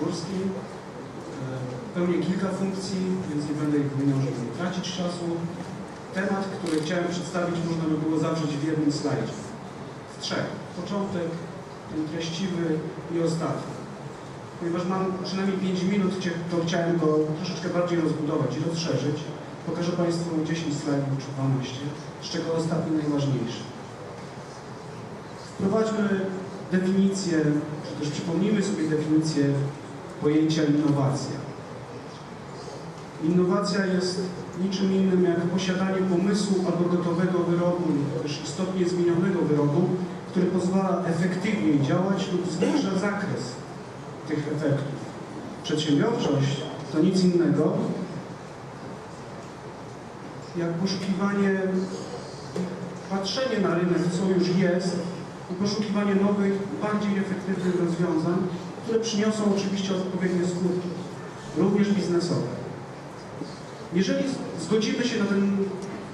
górskim. E, Pełnię kilka funkcji, więc nie będę ich wymieniał, żeby nie tracić czasu. Temat, który chciałem przedstawić, można by było zawrzeć w jednym slajdzie. W trzech. Początek, ten treściwy i ostatni. Ponieważ mam przynajmniej 5 minut, to chciałem go troszeczkę bardziej rozbudować i rozszerzyć. Pokażę Państwu 10 slajdów czy 12, z czego ostatni najważniejszy. Wprowadźmy definicję, czy też przypomnijmy sobie definicję pojęcia innowacja. Innowacja jest niczym innym jak posiadanie pomysłu albo gotowego wyrobu, też istotnie zmienionego wyrobu, który pozwala efektywniej działać lub zwiększa zakres tych efektów. Przedsiębiorczość to nic innego jak poszukiwanie, patrzenie na rynek, co już jest i poszukiwanie nowych, bardziej efektywnych rozwiązań, które przyniosą oczywiście odpowiednie skutki, również biznesowe. Jeżeli zgodzimy się na ten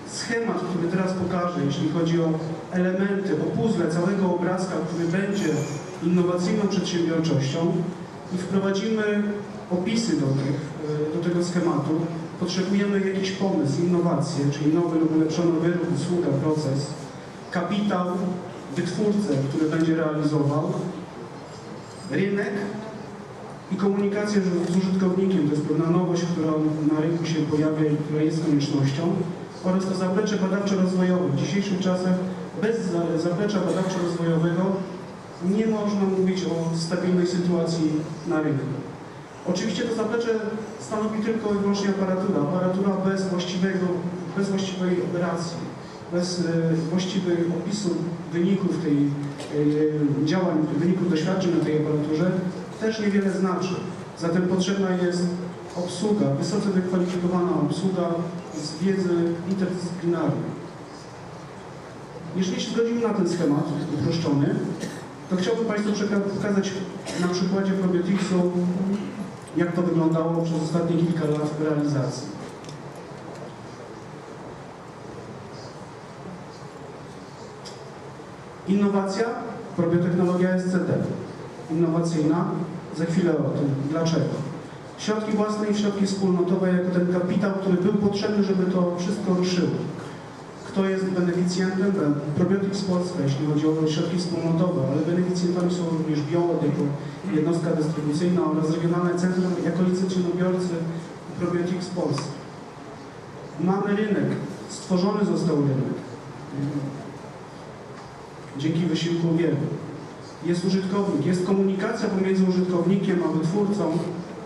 schemat, który teraz pokażę, jeśli chodzi o elementy, o puzzle całego obrazka, który będzie innowacyjną przedsiębiorczością i wprowadzimy opisy do, tych, do tego schematu, potrzebujemy jakiś pomysł, innowację, czyli nowy lub ulepszony wyrób, usługa, proces, kapitał, wytwórcę, który będzie realizował, rynek i komunikację z użytkownikiem. To jest pewna nowość, która na rynku się pojawia i która jest koniecznością. Oraz to zaplecze badawczo-rozwojowe. W dzisiejszych czasach bez za- zaplecza badawczo-rozwojowego nie można mówić o stabilnej sytuacji na rynku. Oczywiście to zaplecze stanowi tylko i wyłącznie aparatura. Aparatura bez właściwego, bez właściwej operacji, bez e, właściwych opisów wyników tej działań, wyników doświadczeń na tej aparaturze też niewiele znaczy. Zatem potrzebna jest obsługa, wysoce wykwalifikowana obsługa z wiedzy interdyscyplinarnej. Jeżeli się zgodzimy na ten schemat uproszczony, to chciałbym Państwu pokazać na przykładzie Probioticsu, jak to wyglądało przez ostatnie kilka lat w realizacji. Innowacja, probiotechnologia SCT. Innowacyjna, za chwilę o tym. Dlaczego? Środki własne i środki wspólnotowe jako ten kapitał, który był potrzebny, żeby to wszystko ruszyło. Kto jest beneficjentem? Probiotics Polska, jeśli chodzi o środki wspólnotowe, ale beneficjentami są również Biolog jako jednostka dystrybucyjna oraz Regionalne Centrum jako licencjonobiorcy Probiotics Polska. Mamy rynek, stworzony został rynek. Dzięki wysiłku wielu. Jest użytkownik, jest komunikacja pomiędzy użytkownikiem a wytwórcą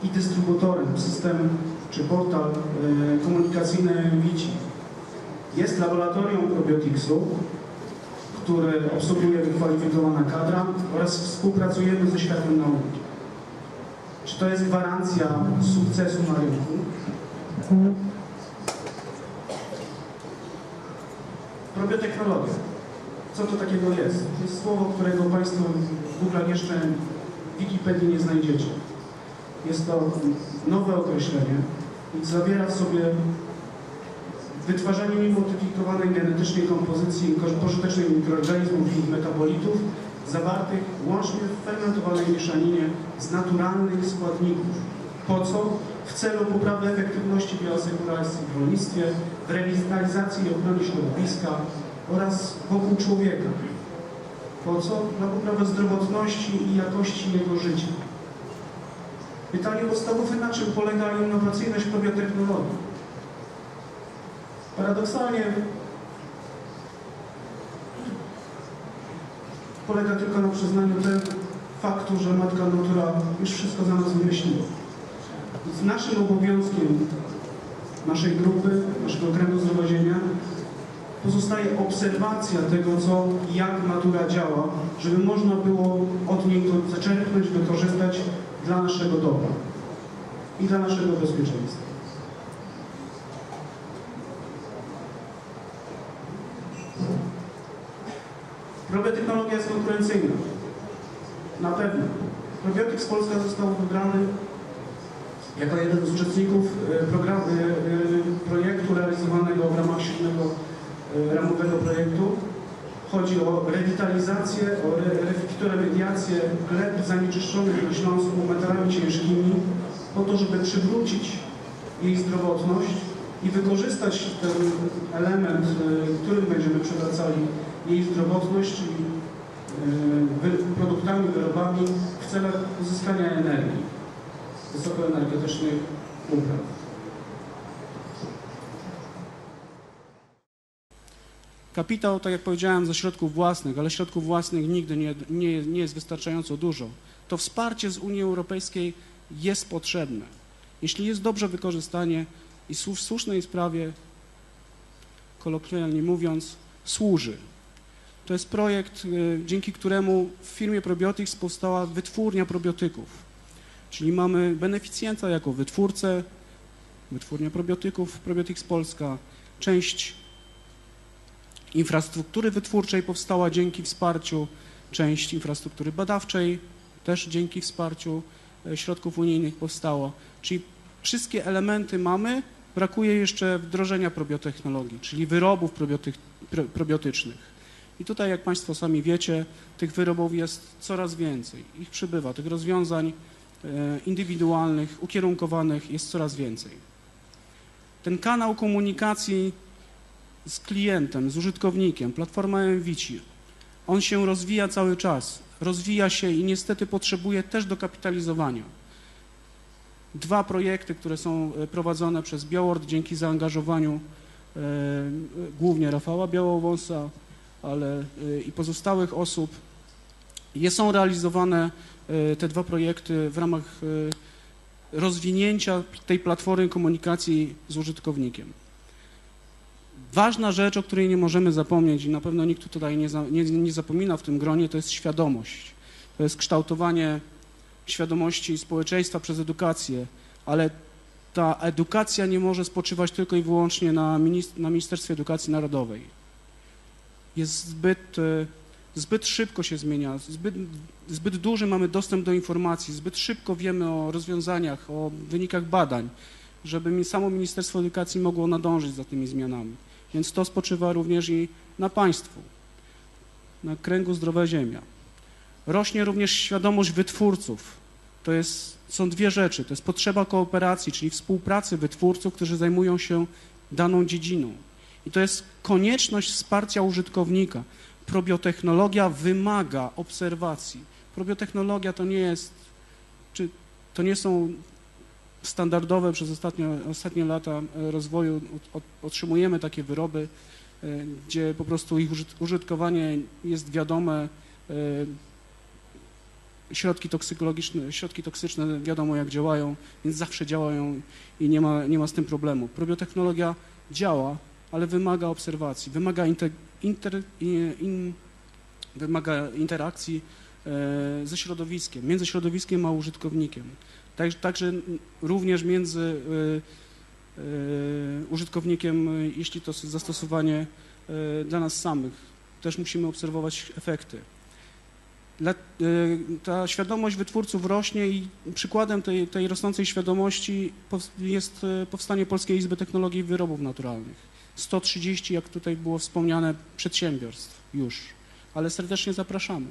i dystrybutorem, system czy portal e, komunikacyjny Wici. Jest laboratorium probiotiksu, który obsługuje wykwalifikowana kadra oraz współpracujemy ze światem nauki. Czy to jest gwarancja sukcesu na rynku? Probiotechnologia. Co to takiego jest? To jest słowo, którego Państwo w Google jeszcze w Wikipedii nie znajdziecie. Jest to nowe określenie i zawiera w sobie wytwarzanie niemodyfikowanej genetycznie kompozycji pożytecznych mikroorganizmów i metabolitów zawartych łącznie w fermentowanej mieszaninie z naturalnych składników. Po co? W celu poprawy efektywności bioasekuracji w rolnictwie, w rewitalizacji i ochronie środowiska oraz wokół człowieka. Po co? Na poprawę zdrowotności i jakości jego życia. Pytanie podstawowe, na czym polega innowacyjność probiotechnologii? Paradoksalnie polega tylko na przyznaniu tego faktu, że Matka Natura już wszystko za nas wymyśliła. Więc naszym obowiązkiem naszej grupy, naszego kręgu zdrowia Ziemia pozostaje obserwacja tego, co jak natura działa, żeby można było od niej to zaczerpnąć, wykorzystać dla naszego dobra i dla naszego bezpieczeństwa. Probiotechnologia jest konkurencyjna. Na pewno. Probiotics Polska został wybrany jako jeden z uczestników e, programu, e, projektu Chodzi o rewitalizację, o re, gleb zanieczyszczonych na Śląsku metalami ciężkimi po to, żeby przywrócić jej zdrowotność i wykorzystać ten element, y, którym będziemy przywracali jej zdrowotność, czyli y, produktami, wyrobami w celach uzyskania energii wysokoenergetycznych upraw. Kapitał, tak jak powiedziałem, ze środków własnych, ale środków własnych nigdy nie, nie, nie jest wystarczająco dużo. To wsparcie z Unii Europejskiej jest potrzebne. Jeśli jest dobrze wykorzystanie i w słusznej sprawie, kolokwialnie mówiąc, służy. To jest projekt, y, dzięki któremu w firmie Probiotics powstała wytwórnia probiotyków. Czyli mamy beneficjenta jako wytwórcę, wytwórnia probiotyków, Probiotics Polska, część infrastruktury wytwórczej powstała dzięki wsparciu, część infrastruktury badawczej też dzięki wsparciu e, środków unijnych powstało. Czyli wszystkie elementy mamy, brakuje jeszcze wdrożenia probiotechnologii, czyli wyrobów probiotycznych. I tutaj, jak Państwo sami wiecie, tych wyrobów jest coraz więcej. Ich przybywa, tych rozwiązań e, indywidualnych, ukierunkowanych jest coraz więcej. Ten kanał komunikacji z klientem, z użytkownikiem, platforma MVici, on się rozwija cały czas. Rozwija się i niestety potrzebuje też dokapitalizowania. Dwa projekty, które są e, prowadzone przez Białord dzięki zaangażowaniu e, głównie Rafała Białowąsa, ale e, i pozostałych osób, je są realizowane e, te dwa projekty w ramach rozwinięcia tej platformy komunikacji z użytkownikiem. Ważna rzecz, o której nie możemy zapomnieć i na pewno nikt tutaj nie, za, nie, nie zapomina w tym gronie, to jest świadomość. To jest kształtowanie świadomości społeczeństwa przez edukację, ale ta edukacja nie może spoczywać tylko i wyłącznie na, na Ministerstwie Edukacji Narodowej. Jest zbyt, e, zbyt szybko się zmienia, zbyt, zbyt duży mamy dostęp do informacji, zbyt szybko wiemy o rozwiązaniach, o wynikach badań, żeby samo Ministerstwo Edukacji mogło nadążyć za tymi zmianami. Więc to spoczywa również i na państwu, na kręgu zdrowa ziemia. Rośnie również świadomość wytwórców. To jest, są dwie rzeczy. To jest potrzeba kooperacji, czyli współpracy wytwórców, którzy zajmują się daną dziedziną. I to jest konieczność wsparcia użytkownika. Probiotechnologia wymaga obserwacji. Probiotechnologia to nie jest, czy to nie są standardowe przez ostatnie, ostatnie lata e, rozwoju otrzymujemy takie wyroby, e, gdzie po prostu ich użytkowanie jest wiadome, e, środki toksykologiczne, środki toksyczne wiadomo jak działają, więc zawsze działają i nie ma, nie ma z tym problemu. Probiotechnologia działa, ale wymaga obserwacji, wymaga, inter, inter, in, wymaga interakcji ze środowiskiem, między środowiskiem a użytkownikiem. Także również między y, y, użytkownikiem, jeśli to zastosowanie y, dla nas samych. Też musimy obserwować efekty. Ta świadomość wytwórców rośnie i przykładem tej, tej rosnącej świadomości jest powstanie Polskiej Izby Technologii Wyrobów Naturalnych. 130, jak tutaj było wspomniane, przedsiębiorstw już, ale serdecznie zapraszamy.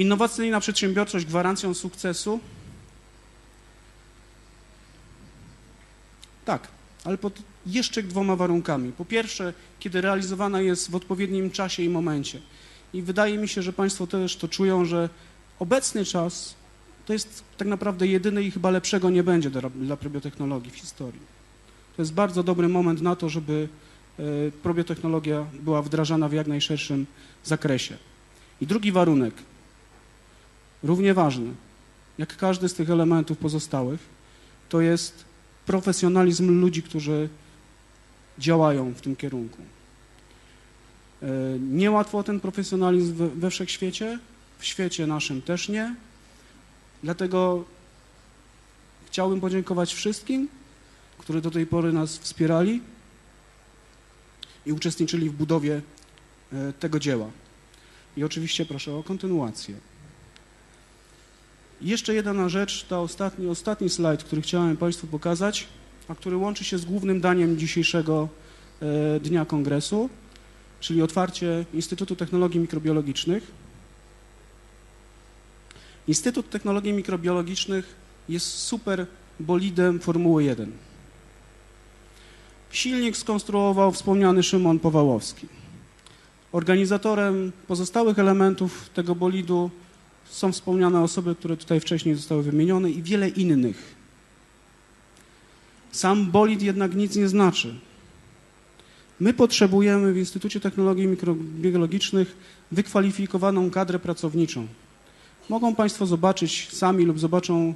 Innowacyjna przedsiębiorczość gwarancją sukcesu? Tak, ale pod jeszcze dwoma warunkami. Po pierwsze, kiedy realizowana jest w odpowiednim czasie i momencie. I wydaje mi się, że Państwo też to czują, że obecny czas to jest tak naprawdę jedyny i chyba lepszego nie będzie dla, dla probiotechnologii w historii. To jest bardzo dobry moment na to, żeby e, probiotechnologia była wdrażana w jak najszerszym zakresie. I drugi warunek, równie ważny, jak każdy z tych elementów pozostałych, to jest profesjonalizm ludzi, którzy działają w tym kierunku. E, niełatwo o ten profesjonalizm we wszechświecie, w świecie naszym też nie. Dlatego chciałbym podziękować wszystkim, którzy do tej pory nas wspierali i uczestniczyli w budowie e, tego dzieła. I oczywiście proszę o kontynuację. Jeszcze jedna rzecz, to ostatni, ostatni slajd, który chciałem Państwu pokazać, a który łączy się z głównym daniem dzisiejszego e, dnia kongresu. czyli otwarcie Instytutu Technologii Mikrobiologicznych. Instytut Technologii Mikrobiologicznych jest super bolidem Formuły 1. Silnik skonstruował wspomniany Szymon Powałowski. Organizatorem pozostałych elementów tego bolidu są wspomniane osoby, które tutaj wcześniej zostały wymienione i wiele innych. Sam bolid jednak nic nie znaczy. My potrzebujemy w Instytucie Technologii Mikrobiologicznych wykwalifikowaną kadrę pracowniczą. Mogą Państwo zobaczyć sami lub zobaczą e,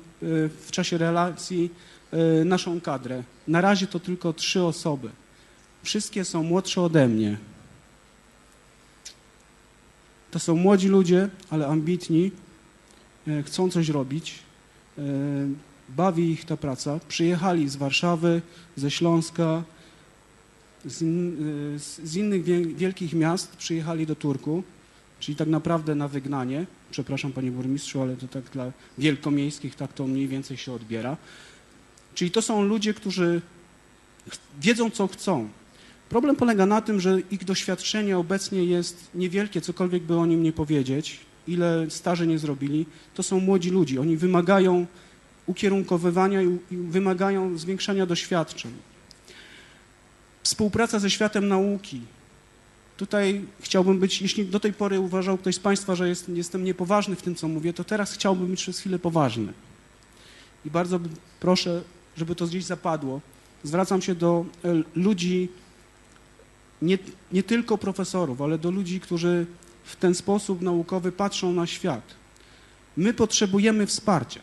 w czasie relacji e, naszą kadrę. Na razie to tylko trzy osoby. Wszystkie są młodsze ode mnie. To są młodzi ludzie, ale ambitni, chcą coś robić, e, bawi ich ta praca. Przyjechali z Warszawy, ze Śląska, z, in, e, z innych wie, wielkich miast, przyjechali do Turku, czyli tak naprawdę na wygnanie. Przepraszam panie burmistrzu, ale to tak dla wielkomiejskich tak to mniej więcej się odbiera. Czyli to są ludzie, którzy wiedzą, co chcą. Problem polega na tym, że ich doświadczenie obecnie jest niewielkie, cokolwiek by o nim nie powiedzieć, ile staży nie zrobili. To są młodzi ludzie. Oni wymagają ukierunkowywania i, wymagają zwiększania doświadczeń. Współpraca ze światem nauki. Tutaj chciałbym być, jeśli do tej pory uważał ktoś z Państwa, że jest, jestem niepoważny w tym, co mówię, to teraz chciałbym być przez chwilę poważny. I bardzo proszę, żeby to gdzieś zapadło. Zwracam się do e, ludzi, nie, nie tylko profesorów, ale do ludzi, którzy w ten sposób naukowy patrzą na świat. My potrzebujemy wsparcia.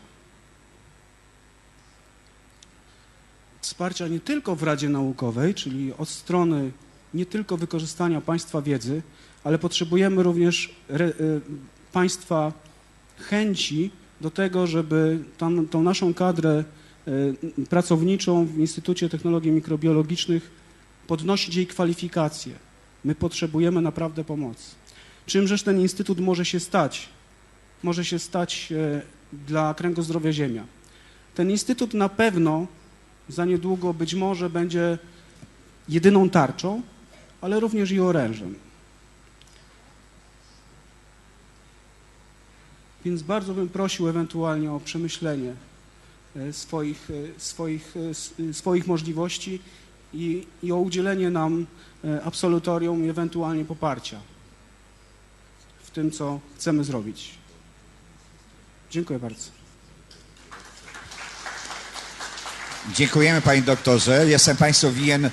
Wsparcia nie tylko w Radzie Naukowej, czyli od strony nie tylko wykorzystania państwa wiedzy, ale potrzebujemy również re, y, państwa chęci do tego, żeby tam, tą naszą kadrę y, pracowniczą w Instytucie Technologii Mikrobiologicznych podnosić jej kwalifikacje. My potrzebujemy naprawdę pomocy. Czymżeż ten instytut może się stać? Może się stać e, dla kręgozdrowia Ziemia. Ten instytut na pewno za niedługo być może będzie jedyną tarczą, ale również i orężem. Więc bardzo bym prosił ewentualnie o przemyślenie e, swoich, e, swoich, swoich możliwości i, i o udzielenie nam absolutorium i ewentualnie poparcia w tym, co chcemy zrobić. Dziękuję bardzo. Dziękujemy panie doktorze. Jestem państwu winien e, e,